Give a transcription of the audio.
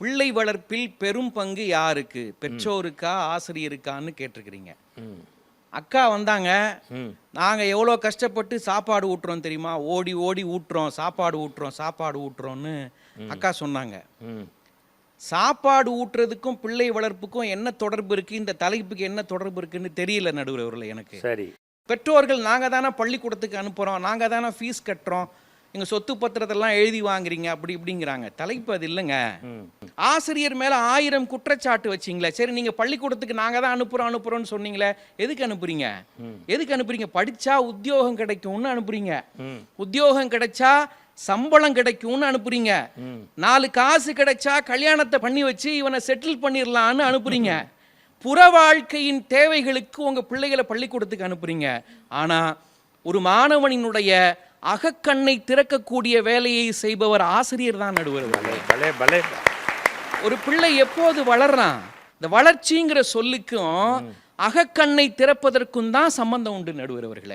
பிள்ளை வளர்ப்பில் பெரும் பங்கு யாருக்கு? பெற்றோருக்கா ஆசிரியருக்கான்னு கேட்டிருக்கிறீங்க. அக்கா வந்தாங்க. ம். நாங்க எவ்வளோ கஷ்டப்பட்டு சாப்பாடு ஊட்டுறோம் தெரியுமா? ஓடி ஓடி ஊட்டுறோம். சாப்பாடு ஊட்டுறோம் சாப்பாடு ஊட்டுறோம்னு அக்கா சொன்னாங்க. ம். சாப்பாடு ஊட்டுறதுக்கும் பிள்ளை வளர்ப்புக்கும் என்ன தொடர்பு இருக்கு? இந்த தலைப்புக்கு என்ன தொடர்பு இருக்குன்னு தெரியல நடுவர் அவர்களே எனக்கு. சரி. பெற்றோர்கள் நாங்க தானே பள்ளிக்கூடத்துக்கு அனுப்புறோம். நாங்க தானே ஃபீஸ் கட்டுறோம். எங்க சொத்து பத்திரத்தெல்லாம் எழுதி வாங்குறீங்க. அப்படி இப்படிங்கிறாங்க. தலைப்பு அது இல்லைங்க. ஆசிரியர் மேல ஆயிரம் குற்றச்சாட்டு வச்சிங்களே. சரி நீங்க பள்ளிக்கூடத்துக்கு நாங்க தான் அனுப்புறோம் அனுப்புறோம்னு சொன்னீங்களே. எதுக்கு அனுப்புறீங்க? எதுக்கு அனுப்புறீங்க? படிச்சா உத்தியோகம் கிடைக்கும்னு அனுப்புறீங்க. உத்தியோகம் கிடைச்சா சம்பளம் கிடைக்கும்னு அனுப்புறீங்க. நாலு காசு கிடைச்சா கல்யாணத்தை பண்ணி வச்சு இவனை செட்டில் பண்ணிடலான்னு அனுப்புறீங்க. புற வாழ்க்கையின் தேவைகளுக்கு உங்க பிள்ளைகளை பள்ளிக்கூடத்துக்கு அனுப்புறீங்க. ஆனா ஒரு மாணவனினுடைய அகக்கண்ணை திறக்கக்கூடிய வேலையை செய்பவர் ஆசிரியர் தான் நடுவர். அவர்களே. பலே பலே. ஒரு பிள்ளை எப்போது வளர்றான்? இந்த வளர்ச்சிங்கிற சொல்லுக்கும் அகக்கண்ணை திறப்பதற்கும் தான் சம்பந்தம் உண்டு நடுவர் அவர்களே.